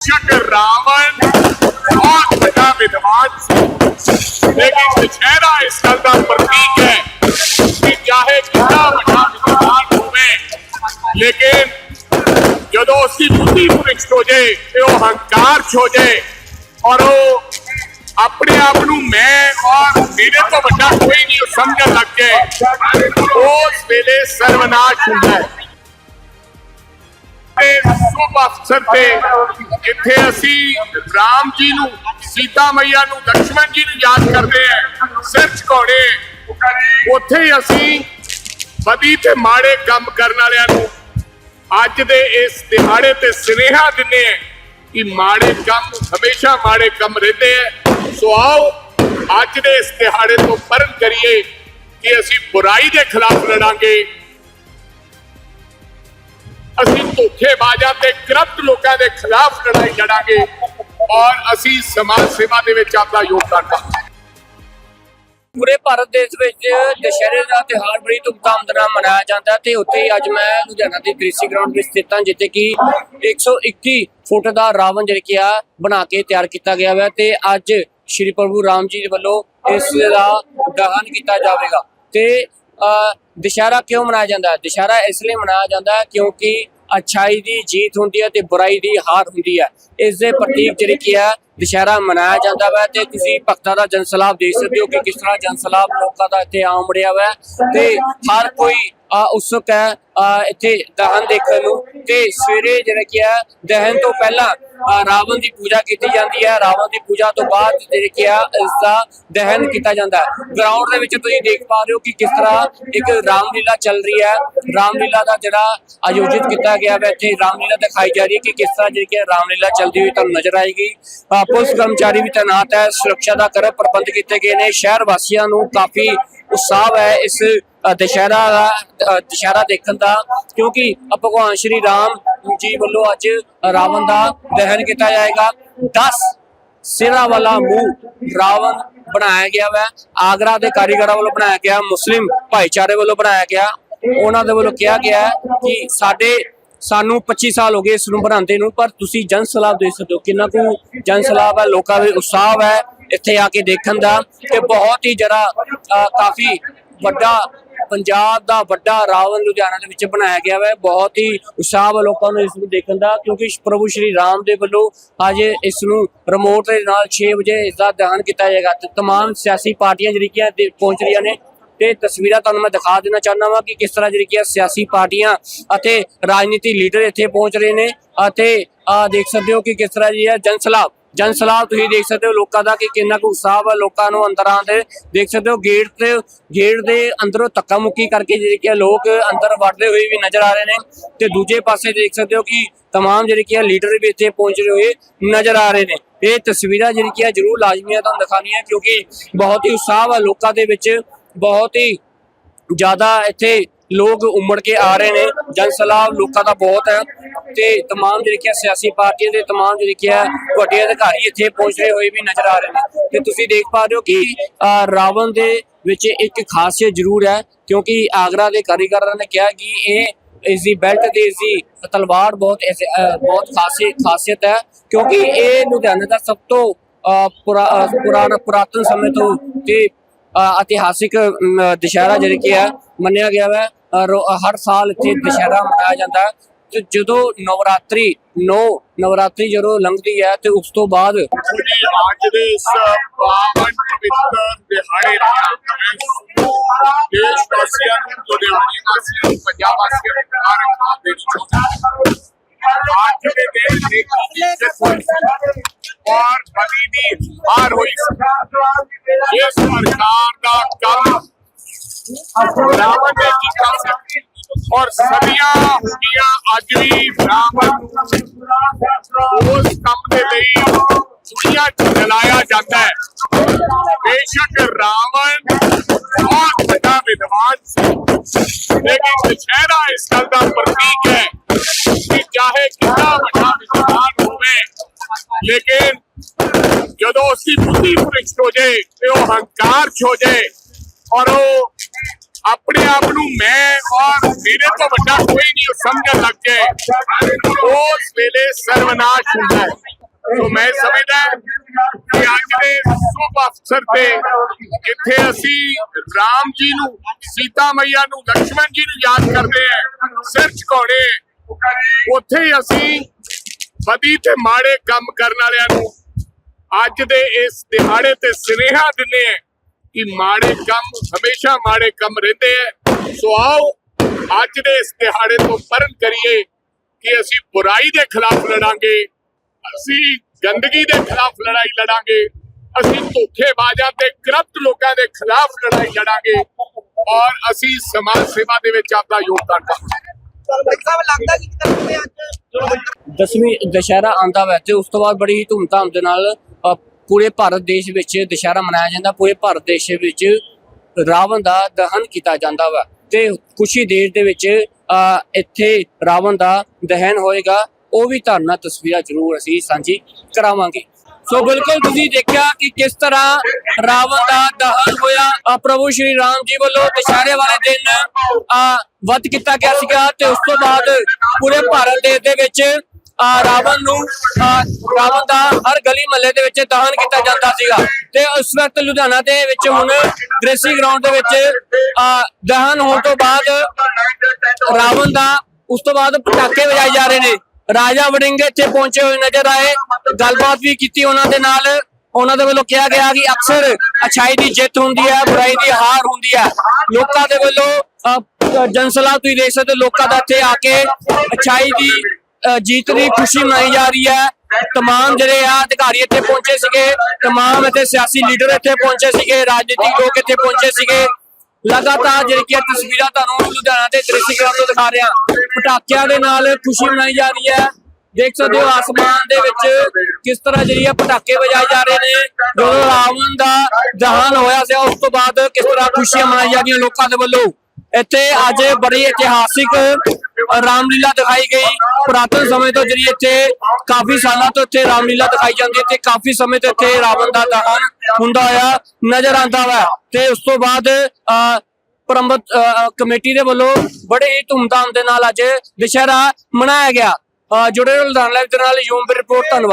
ਸ਼ਕ ਰਾਵਣ, ਬਹੁਤ ਵੱਡਾ ਵਿਦਵਾਨ ਸੀ। ਲੇਕਿਨ ਦੁਸ਼ਹਿਰਾ ਇਸ ਗੱਲ ਦਾ ਪ੍ਰਤੀਕ ਹੈ ਕਿ ਚਾਹੇ ਕਿੰਨਾ ਵੱਡਾ ਵਿਦਵਾਨ ਹੋਵੇ, ਲੇਕਿਨ ਜਦੋਂ ਉਸਦੀ ਬੁੱਧੀ ਭ੍ਰਿਸ਼ਟ ਹੋ ਜਾਏ ਤੇ ਉਹ ਹੰਕਾਰ ਚ ਹੋ ਜਾਏ ਔਰ ਉਹ ਆਪਣੇ ਆਪ ਨੂੰ ਮੈਂ ਔਰ ਮੇਰੇ ਤੋਂ ਵੱਡਾ ਕੋਈ ਨਹੀਂ, ਉਹ ਸਮਝਣ ਲੱਗ ਜਾਏ ਦੇ ਸੁਭ ਅਫਸਰ ਤੇ ਜਿੱਥੇ ਅਸੀਂ ਰਾਮ ਜੀ ਨੂੰ, ਸੀਤਾ ਮਈਆ ਨੂੰ ਲక్ష్మణ ਜੀ ਨੂੰ ਯਾਦ ਕਰਦੇ ਆ ਸਿਰ ਝੁਕਾਉਣੇ। ਉੱਥੇ ਹੀ ਅਸੀਂ ਬਦੀ ਤੇ ਮਾੜੇ ਕੰਮ ਕਰਨ ਵਾਲਿਆਂ ਨੂੰ ਅੱਜ ਦੇ ਇਸ ਦਿਹਾੜੇ ਤੇ ਸਨੇਹਾ ਦਿੰਨੇ ਆ ਕਿ ਮਾੜੇ ਕੰਮ, ਹਮੇਸ਼ਾ ਮਾੜੇ ਕੰਮ ਰਹਿੰਦੇ ਆ। ਸੋ ਆਓ, ਅੱਜ ਦੇ ਇਸ ਦਿਹਾੜੇ ਤੋਂ ਪਰਨ ਕਰੀਏ ਕਿ ਅਸੀਂ ਬੁਰਾਈ ਦੇ ਖਿਲਾਫ ਲੜਾਂਗੇ। ਅਸੀਂ ਧੋਖੇਬਾਜ਼ਾਂ ਤੇ ਕਰਪਟ ਲੋਕਾਂ ਦੇ ਖਿਲਾਫ ਲੜਾਈ ਲੜਾਂਗੇ ਔਰ ਅਸੀਂ ਸਮਾਜ ਸੇਵਾ ਦੇ ਵਿੱਚ ਆਪਣਾ ਯੋਗਦਾਨ ਕਰਾਂਗੇ ਪੂਰੇ ਭਾਰਤ ਦੇਸ਼ ਵਿੱਚ ਦੁਸ਼ਹਿਰੇ ਦਾ ਤਿਉਹਾਰ ਬੜੀ ਧੂਮਧਾਮ ਨਾਲ ਮਨਾਇਆ ਜਾਂਦਾ ਤੇ ਉੱਥੇ ਅੱਜ ਮੈਂ ਲੁਧਿਆਣਾ ਦੇ ਗ੍ਰੀਸੀ ਗਰਾਊਂਡ ਵਿੱਚ ਸਥਿਤ ਹਾਂ, ਜਿੱਥੇ ਕਿ 121 ਫੁੱਟ ਦਾ ਰਾਵਣ ਜਿਹੜਾ ਕਿ ਆ ਬਣਾ ਕੇ ਤਿਆਰ ਕੀਤਾ ਗਿਆ ਹੈ ਤੇ ਅੱਜ ਸ਼੍ਰੀ ਪ੍ਰਭੂ ਰਾਮ ਜੀ ਦੇ ਵੱਲੋਂ ਇਸ ਦਾ ਦਹਨ ਕੀਤਾ ਜਾਵੇਗਾ ਤੇ ਦੁਸ਼ਹਿਰਾ ਕਿਉਂ ਮਨਾਇਆ ਜਾਂਦਾ? ਹੈ ਦੁਸ਼ਹਿਰਾ ਇਸ ਲਈ ਮਨਾਇਆ ਜਾਂਦਾ ਹੈ ਕਿਉਂਕਿ ਅੱਛਾਈ ਦੀ ਜੀਤ ਹੁੰਦੀ ਹੈ ਤੇ ਬੁਰਾਈ ਦੀ ਹਾਰ ਹੁੰਦੀ ਹੈ। ਇਸ ਦੇ ਪ੍ਰਤੀਕ ਜਿਹੜੀ ਕੀ ਹੈ ਦੁਸ਼ਹਿਰਾ ਮਨਾਇਆ ਜਾਂਦਾ ਹੈ ਤੇ ਤੁਸੀਂ ਭਗਤਾਂ ਦਾ ਜਨਸਲਾਭ ਦੇਖ ਸਕਦੇ ਹੋ ਕਿ ਕਿਸ ਤਰ੍ਹਾਂ ਜਨਸਲਾਭ ਲੋਕਾਂ ਦਾ ਇੱਥੇ ਆਮ ਰਿਹਾ ਵਾ ਤੇ ਹਰ ਕੋਈ ਅ, ਉਤਸੁਕ ਹੈ ਅ, ਇੱਥੇ ਦਹਨ ਦੇਖਣ ਨੂੰ ਤੇ ਸਵੇਰੇ ਜਿਹੜਾ ਕੀ ਹੈ ਦਹਨ ਤੋਂ ਪਹਿਲਾਂ ਰਾਵਣ ਦੀ ਪੂਜਾ ਕੀਤੀ ਜਾਂਦੀ ਹੈ। ਰਾਵਣ ਦੀ ਪੂਜਾ ਤੋਂ ਬਾਅਦ ਜਿਹੜੇ ਕੀ ਹੈ ਇਸ ਦਾ ਦਹਨ ਕੀਤਾ ਜਾਂਦਾ ਹੈ। ਗਰਾਊਂਡ ਦੇ ਵਿੱਚ ਤੁਸੀਂ ਦੇਖ ਪਾ ਰਹੇ ਹੋ ਕਿ ਕਿਸ ਤਰ੍ਹਾਂ ਇੱਕ ਰਾਮਲੀਲਾ ਚੱਲ ਰਹੀ ਹੈ। ਰਾਮਲੀਲਾ ਦਾ ਜਿਹੜਾ ਆਯੋਜਿਤ ਕੀਤਾ ਗਿਆ ਹੈ ਇੱਥੇ ਰਾਮਲੀਲਾ ਦਿਖਾਈ ਜਾ ਰਹੀ ਹੈ ਕਿ ਕਿਸ ਤਰ੍ਹਾਂ ਜਿਹੜੀ ਕਿ ਰਾਮਲੀਲਾ ਚੱਲਦੀ ਹੋਈ ਤੁਹਾਨੂੰ ਨਜ਼ਰ ਆਏਗੀ। ਅ, ਪੁਲਿਸ ਕਰਮਚਾਰੀ ਵੀ ਤੈਨਾਤ ਹੈ ਸੁਰੱਖਿਆ ਦਾ ਕਰ ਪ੍ਰਬੰਧ ਕੀਤੇ ਗਏ ਨੇ। ਸ਼ਹਿਰ ਵਾਸੀਆਂ ਨੂੰ ਕਾਫੀ ਉਤਸ਼ਾਹ ਹੈ ਇਸ ਦੁਸ਼ਹਿਰਾ ਦਾ ਦੁਸ਼ਹਿਰਾ ਦੇਖਣ ਦਾ ਕਿਉਂਕਿ ਭਗਵਾਨ ਸ਼੍ਰੀ ਰਾਮ ਜੀ ਵੱਲੋਂ ਅੱਜ ਰਾਵਣ ਦਾ ਦਹਨ ਕੀਤਾ ਜਾਏਗਾ। 10 ਸਿਰਾਂ ਵਾਲਾ ਮੂੰਹ ਰਾਵਣ ਬਣਾਇਆ ਗਿਆ ਹੈ ਆਗਰਾ ਦੇ ਕਾਰੀਗਰਾਂ ਵੱਲੋਂ ਬਣਾਇਆ ਗਿਆ, ਮੁਸਲਿਮ ਭਾਈਚਾਰੇ ਵੱਲੋਂ ਬਣਾਇਆ ਗਿਆ। ਉਹਨਾਂ ਦੇ ਵੱਲੋਂ ਕਿਹਾ ਗਿਆ ਹੈ ਕਿ ਸਾਡੇ ਸਾਨੂੰ 25 ਸਾਲ ਹੋ ਗਏ ਇਸ ਨੂੰ ਬਣਾਉਂਦੇ ਨੂੰ, ਪਰ ਤੁਸੀਂ ਜਨ ਸਲਾਬ ਦੇ ਸਕਦੇ ਹੋ ਕਿੰਨਾ ਕੁ ਜਨ ਸਲਾਬ ਹੈ, ਲੋਕਾਂ ਦੇ ਉਤਸ਼ਾਹ ਹੈ ਇੱਥੇ ਆ ਕੇ ਦੇਖਣ ਦਾ ਤੇ ਬਹੁਤ ਹੀ ਜਰਾ ਕਾਫੀ ਵੱਡਾ ਪੰਜਾਬ ਦਾ ਵੱਡਾ ਰਾਵਣ ਲੁਧਿਆਣਾ ਦੇ ਵਿੱਚ ਬਣਾਇਆ ਗਿਆ ਹੈ ਬਹੁਤ ਹੀ ਉਤਸ਼ਾਹ ਹੈ ਲੋਕਾਂ ਨੂੰ ਇਸ ਨੂੰ ਦੇਖਣ ਦਾ ਕਿਉਂਕਿ ਪ੍ਰਭੂ ਸ਼੍ਰੀ ਰਾਮ ਦੇ ਵੱਲੋਂ ਅੱਜ ਇਸ ਨੂੰ ਰਿਮੋਟ ਦੇ ਨਾਲ 6 ਵਜੇ ਇਸ ਦਾ ਦਹਨ ਕੀਤਾ ਜਾਏਗਾ ਤੇ तमाम ਸਿਆਸੀ ਪਾਰਟੀਆਂ ਜਿਹੜੀਆਂ ਦੇ- ਪਹੁੰਚ ਰਹੀਆਂ ਨੇ ਤੇ ਤਸਵੀਰਾਂ ਤੁਹਾਨੂੰ ਮੈਂ ਦਿਖਾ ਦੇਣਾ ਚਾਹੁੰਦਾ ਹਾਂ ਕਿ ਕਿਸ ਤਰ੍ਹਾਂ ਜਿਹੜੀਆਂ ਸਿਆਸੀ ਪਾਰਟੀਆਂ ਅਤੇ ਰਾਜਨੀਤੀ ਲੀਡਰ ਇੱਥੇ ਪਹੁੰਚ ਰਹੇ ਨੇ ਅਤੇ ਆ ਦੇਖ ਸਕਦੇ ਹੋ ਕਿ ਕਿਸ ਤਰ੍ਹਾਂ ਜੀ ਹੈ ਜਨ ਸਲਾਹ ਜਨ ਸਲਾਹ ਤੁਸੀਂ ਦੇਖ ਸਕਦੇ ਹੋ ਲੋਕਾਂ ਦਾ ਕਿ ਕਿੰਨਾ ਕੁ ਉਤਸ਼ਾਹ ਹੈ ਲੋਕਾਂ ਨੂੰ ਅੰਦਰ ਆਉਂਦੇ ਦੇਖ ਸਕਦੇ ਹੋ ਗੇਟ ਤੇ ਗੇਟ ਦੇ ਅੰਦਰੋਂ ਧੱਕਾ ਮੁੱਕੀ ਕਰਕੇ ਜਿਹੜੇ ਕਿ ਲੋਕ ਅੰਦਰ ਵੜਦੇ ਹੋਏ ਵੀ ਨਜ਼ਰ ਆ ਰਹੇ ਨੇ ਤੇ ਦੂਜੇ ਪਾਸੇ ਦੇਖ ਸਕਦੇ ਹੋ ਕਿ तमाम ਜਿਹੜੇ ਕਿ ਲੀਡਰ ਵੀ ਇੱਥੇ ਪਹੁੰਚ ਰਹੇ ਹੋਏ ਨਜ਼ਰ ਆ ਰਹੇ ਨੇ ਇਹ ਤਸਵੀਰਾਂ ਜਿਹੜੀ ਕਿ ਜ਼ਰੂਰ ਲਾਜ਼ਮੀ ਤੁਹਾਨੂੰ ਦਿਖਾਉਣੀਆਂ ਕਿਉਂਕਿ ਬਹੁਤ ਹੀ ਉਤਸ਼ਾਹ ਹੈ ਲੋਕਾਂ ਦੇ ਵਿੱਚ ਬਹੁਤ ਹੀ ਜ਼ਿਆਦਾ ਇੱਥੇ ਲੋਕ ਉਮੜ ਕੇ ਆ ਰਹੇ ਨੇ ਜਨ ਸਲਾਹ ਲੋਕਾਂ ਦਾ ਬਹੁਤ ਹੈ ਤੇ तमाम ਜਿਹੜੇ ਕਿ ਸਿਆਸੀ ਪਾਰਟੀਆਂ ਦੇ तमाम ਜਿਹੜੇ ਕਿ ਹੈ ਵੱਡੇ ਅਧਿਕਾਰੀ ਇੱਥੇ ਪਹੁੰਚ ਰਹੇ ਹੋਏ ਵੀ ਨਜ਼ਰ ਆ ਰਹੇ ਨੇ ਤੇ ਤੁਸੀਂ ਦੇਖ ਪਾ ਰਹੇ ਹੋ ਕਿ ਅਹ, ਰਾਵਣ ਦੇ ਵਿੱਚ ਇੱਕ ਖਾਸੀਅਤ ਜ਼ਰੂਰ ਹੈ ਕਿਉਂਕਿ ਆਗਰਾ ਦੇ ਕਾਰੀਗਰਾਂ ਨੇ ਕਿਹਾ ਕਿ ਇਹ ਇਸ ਦੀ ਬੈਲਟ ਤੇ ਇਸ ਦੀ ਤਲਵਾਰ ਬਹੁਤ ਐਸੇ- ਅਹ, ਬਹੁਤ ਖਾਸੀ ਖਾਸੀਅਤ ਹੈ ਕਿਉਂਕਿ ਇਹ ਲੁਧਿਆਣੇ ਦਾ ਸਭ ਤੋਂ ਅਹ, ਪੁਰਾ- ਅਹ, ਪੁਰਾਣਾ ਪੁਰਾਤਨ ਸਮੇਂ ਤੋਂ ਤੇ ਅ, ਇਤਿਹਾਸਿਕ ਅਮ, ਦੁਸ਼ਹਿਰਾ ਜਿਹੜਾ ਕਿ ਹੈ ਮੰਨਿਆ ਗਿਆ ਹੈ ਅ, ਰੋ- ਅ, ਹਰ ਸਾਲ ਇੱਥੇ ਦੁਸ਼ਹਿਰਾ ਮਨਾਇਆ ਜਾਂਦਾ ਹੈ ਤੇ ਜਦੋਂ ਨਵਰਾਤਰੀ ਨੌ ਨਵਰਾਤਰੀ ਜਦੋਂ ਲੰਘਦੀ ਹੈ ਤੇ ਉਸ ਤੋਂ ਬਾਅਦ ਅੱਜ ਦੇ ਇਸ ਪਾਵਨ ਪਵਿੱਤਰ ਦਿਹਾੜੇ ਦੇਸ਼ ਵਾਸੀਆਂ ਨੂੰ ਲੁਧਿਆਣੇ ਵਾਸੀਆਂ ਨੂੰ ਪੰਜਾਬ ਵਾਸੀਆਂ ਨੂੰ ਮੁਬਾਰਕਬਾਦ ਦੇਣੀ ਚਾਹੁੰਦਾ ਹਾਂ। ਅੱਜ ਦੇ ਦਿਨ ਦੀ ਇੱਜ਼ਤ ਹੋਈ ਸੀ ਔਰ ਬਲੀ ਦੀ ਹਾਰ ਹੋਈ ਸੀ ਇਹ ਸਰਕਾਰ ਦਾ ਕੰਮ ਰਾਵਣ ਨੇ ਕੀ ਕਰ ਸਕਦੀ ਔਰ ਸਦੀਆਂ ਹੁੰਦੀਆਂ ਅੱਜ ਵੀ ਰਾਵਣ ਨੂੰ ਉਸ ਕੰਮ ਦੇ ਲਈ ਦੁਨੀਆ ਚ ਜਲਾਇਆ ਜਾਂਦਾ ਹੈ ਬੇਸ਼ੱਕ ਰਾਵਣ ਬਹੁਤ ਵੱਡਾ ਵਿਦਵਾਨ ਸੀ ਲੇਕਿਨ ਦੁਸ਼ਹਿਰਾ ਇਸ ਗੱਲ ਦਾ ਪ੍ਰਤੀਕ ਹੈ ਕਿ ਚਾਹੇ ਕਿੰਨਾ ਵੱਡਾ ਵਿਦਵਾਨ ਹੋਵੇ ਲੇਕਿਨ ਜਦੋਂ ਉਸਦੀ ਬੁੱਧੀ ਭ੍ਰਿਸ਼ਟ ਹੋ ਜਾਏ ਤੇ ਉਹ ਹੰਕਾਰ ਚ ਹੋ ਜਾਏ ਔਰ ਉਹ ਆਪਣੇ ਆਪ ਨੂੰ ਮੈਂ ਔਰ ਮੇਰੇ ਤੋਂ ਵੱਡਾ ਕੋਈ ਨਹੀਂ ਸਮਝਣ ਲੱਗ ਜਾਏ ਉਸ ਵੇਲੇ ਸਰਵਨਾਸ਼ ਹੁੰਦਾ ਹੈ। ਸੋ ਮੈਂ ਸਮਝਦਾ ਕਿ ਅੱਜ ਦੇ ਸੂਬ ਅਫਸਰ ਤੇ ਇੱਥੇ ਅਸੀਂ ਰਾਮ ਜੀ ਨੂੰ ਸੀਤਾ ਮਈਆ ਨੂੰ ਲక్ష్మణ ਜੀ ਨੂੰ ਯਾਦ ਕਰਦੇ ਆ ਸਿਰ ਝੁਕਾਉਣੇ। ਉੱਥੇ ਹੀ ਅਸੀਂ ਬਦੀ ਤੇ ਮਾੜੇ ਕੰਮ ਕਰਨ ਵਾਲਿਆਂ ਨੂੰ ਅੱਜ ਦੇ ਇਸ ਦਿਹਾੜੇ ਤੇ ਸਨੇਹਾ ਦਿੰਨੇ ਆ ਕਿ ਮਾੜੇ ਕੰਮ ਹਮੇਸ਼ਾ ਮਾੜੇ ਕੰਮ ਰਹਿੰਦੇ ਆ ਸੋ ਆਓ ਅੱਜ ਦੇ ਇਸ ਦਿਹਾੜੇ ਤੋਂ ਪਰਨ ਕਰੀਏ ਕਿ ਅਸੀਂ ਬੁਰਾਈ ਦੇ ਖਿਲਾਫ ਲੜਾਂਗੇ ਅਸੀਂ ਗੰਦਗੀ ਦੇ ਖਿਲਾਫ ਲੜਾਈ ਲੜਾਂਗੇ ਅਸੀਂ ਧੋਖੇਬਾਜ਼ਾਂ ਤੇ ਕਰਪਟ ਲੋਕਾਂ ਦੇ ਖਿਲਾਫ ਲੜਾਈ ਲੜਾਂਗੇ ਔਰ ਅਸੀਂ ਸਮਾਜ ਸੇਵਾ ਦੇ ਵਿੱਚ ਆਪਦਾ ਯੋਗਦਾਨ ਕਰਾਂਗੇ ਸਾਹਿਬ ਲੱਗਦਾ ਕਿ ਕਿਤੇ ਅੱਜ ਦਸਵੀਂ ਦੁਸ਼ਹਿਰਾ ਆਂਦਾ ਵੈ ਤੇ ਉਸ ਤੋਂ ਬਾਅਦ ਬੜੀ ਧੂਮਧਾਮ ਦੇ ਨਾਲ ਪੂਰੇ ਭਾਰਤ ਦੇਸ਼ ਵਿੱਚ ਦੁਸ਼ਹਿਰਾ ਮਨਾਇਆ ਜਾਂਦਾ। ਪੂਰੇ ਭਾਰਤ ਦੇਸ਼ ਵਿੱਚ ਰਾਵਣ ਦਾ ਦਹਨ ਕੀਤਾ ਜਾਂਦਾ ਵਾ ਤੇ ਕੁਛ ਹੀ ਦੇਰ ਦੇ ਵਿੱਚ ਇੱਥੇ ਰਾਵਣ ਦਾ ਦਹਨ ਹੋਏਗਾ। ਉਹ ਵੀ ਧਾਰਨਾ ਤਸਵੀਰਾਂ ਜ਼ਰੂਰ ਅਸੀਂ ਸਾਂਝੀ ਕਰਾਵਾਂਗੇ। ਸੋ ਬਿਲਕੁਲ ਤੁਸੀਂ ਦੇਖਿਆ ਕਿ ਕਿਸ ਤਰ੍ਹਾਂ ਰਾਵਣ ਦਾ ਦਹਨ ਹੋਇਆ। ਪ੍ਰਭੂ ਸ਼੍ਰੀ ਰਾਮ ਜੀ ਵੱਲੋਂ ਦੁਸ਼ਹਿਰੇ ਵਾਲੇ ਦਿਨ ਅ, ਵੱਧ ਕੀਤਾ ਗਿਆ ਸੀਗਾ ਤੇ ਉਸ ਤੋਂ ਬਾਅਦ ਪੂਰੇ ਭਾਰਤ ਦੇਸ਼ ਦੇ ਵਿੱਚ ਰਾਵਣ ਨੂੰ ਅ, ਰਾਵਣ ਦਾ ਹਰ ਗਲੀ ਮਹੱਲੇ ਦੇ ਵਿੱਚ ਦਹਨ ਕੀਤਾ ਜਾਂਦਾ ਸੀਗਾ ਤੇ ਉਸ ਵਕਤ ਲੁਧਿਆਣਾ ਦੇ ਵਿੱਚ ਹੁਣ ਗ੍ਰੇਸੀ ਗਰਾਊਂਡ ਦੇ ਵਿੱਚ ਦਹਨ ਹੋਣ ਤੋਂ ਬਾਅਦ ਰਾਵਣ ਦਾ ਉਸ ਤੋਂ ਬਾਅਦ ਪਟਾਕੇ ਵਜਾਏ ਜਾ ਰਹੇ ਨੇ। ਰਾਜਾ ਵੜਿੰਗ ਇੱਥੇ ਪਹੁੰਚੇ ਹੋਏ ਨਜ਼ਰ ਆਏ ਗੱਲਬਾਤ ਵੀ ਕੀਤੀ ਉਹਨਾਂ ਦੇ ਨਾਲ। ਉਹਨਾਂ ਦੇ ਵੱਲੋਂ ਕਿਹਾ ਗਿਆ ਕਿ ਅਕਸਰ ਅਛਾਈ ਦੀ ਜਿੱਤ ਹੁੰਦੀ ਹੈ ਬੁਰਾਈ ਦੀ ਹਾਰ ਹੁੰਦੀ ਹੈ। ਲੋਕਾਂ ਦੇ ਵੱਲੋਂ ਅ, ਜਨਸਲਾ ਤੁਸੀਂ ਦੇਖ ਸਕਦੇ ਹੋ ਲੋਕਾਂ ਦਾ ਇੱਥੇ ਆ ਕੇ ਅਛਾਈ ਦੀ ਜੀਤ ਦੀ ਖੁਸ਼ੀ ਮਨਾਈ ਜਾ ਰਹੀ ਹੈ। ਤਮਾਮ ਜਿਹੜੇ ਆ ਅਧਿਕਾਰੀ ਇੱਥੇ ਪਹੁੰਚੇ ਸੀਗੇ ਤਮਾਮ ਇੱਥੇ ਸਿਆਸੀ ਲੀਡਰ ਇੱਥੇ ਪਹੁੰਚੇ ਸੀਗੇ ਰਾਜਨੀਤਿਕ ਲੋਕ ਇੱਥੇ ਪਹੁੰਚੇ ਸੀਗੇ। ਲਗਾਤਾਰ ਜਿਹੜੀ ਕਿ ਤਸਵੀਰਾਂ ਤੁਹਾਨੂੰ ਲੁਧਿਆਣਾ ਦੇ ਦ੍ਰਿਸ਼ਟੀਕਰਨ ਤੋਂ ਦਿਖਾ ਰਿਹਾ। ਪਟਾਕਿਆਂ ਦੇ ਨਾਲ ਖੁਸ਼ੀ ਮਨਾਈ ਜਾ ਰਹੀ ਹੈ। ਦੇਖ ਸਕਦੇ ਹੋ ਆਸਮਾਨ ਦੇ ਵਿੱਚ ਕਿਸ ਤਰ੍ਹਾਂ ਜਿਹੜੀ ਆ ਪਟਾਕੇ ਵਜਾਏ ਜਾ ਰਹੇ ਨੇ। ਜਦੋਂ ਰਾਵਣ ਦਾ ਦਹਨ ਹੋਇਆ ਸੀ ਉਸ ਤੋਂ ਬਾਅਦ ਕਿਸ ਤਰ੍ਹਾਂ ਖੁਸ਼ੀਆਂ ਮਨਾਈ ਜਾਂਦੀਆਂ ਲੋਕਾਂ ਦੇ ਵੱਲੋਂ। ਇੱਥੇ ਅੱਜ ਬੜੀ ਇਤਿਹਾਸਿਕ ਰਾਮਲੀਲਾ ਦਿਖਾਈ ਗਈ। ਪੁਰਾਤਨ ਸਮੇਂ ਤੋਂ ਜਿਹੜੀ ਇੱਥੇ ਕਾਫੀ ਸਾਲਾਂ ਤੋਂ ਇੱਥੇ ਰਾਮਲੀਲਾ ਦਿਖਾਈ ਜਾਂਦੀ ਹੈ। ਤੇ ਕਾਫੀ ਸਮੇਂ ਤੋਂ ਇੱਥੇ ਰਾਵਣ ਦਾ ਦਹਨ ਹੁੰਦਾ ਹੋਇਆ ਨਜ਼ਰ ਆਉਂਦਾ ਵਾ। ਤੇ ਉਸ ਤੋਂ ਬਾਅਦ ਅ, ਪ੍ਰਬੰਧ ਕਮੇਟੀ ਦੇ ਵੱਲੋਂ ਬੜੇ ਹੀ ਧੂਮਧਾਮ ਦੇ ਨਾਲ ਅੱਜ ਦੁਸ਼ਹਿਰਾ ਮਨਾਇਆ ਗਿਆ। ਜੁੜੇ ਰਹੋ ਲੁਧਿਆਣਾ ਲਾਈਵ ਦੇ ਨਾਲ। ਯੂਮ ਰਿਪੋਰਟ ਧੰਨਵਾਦ।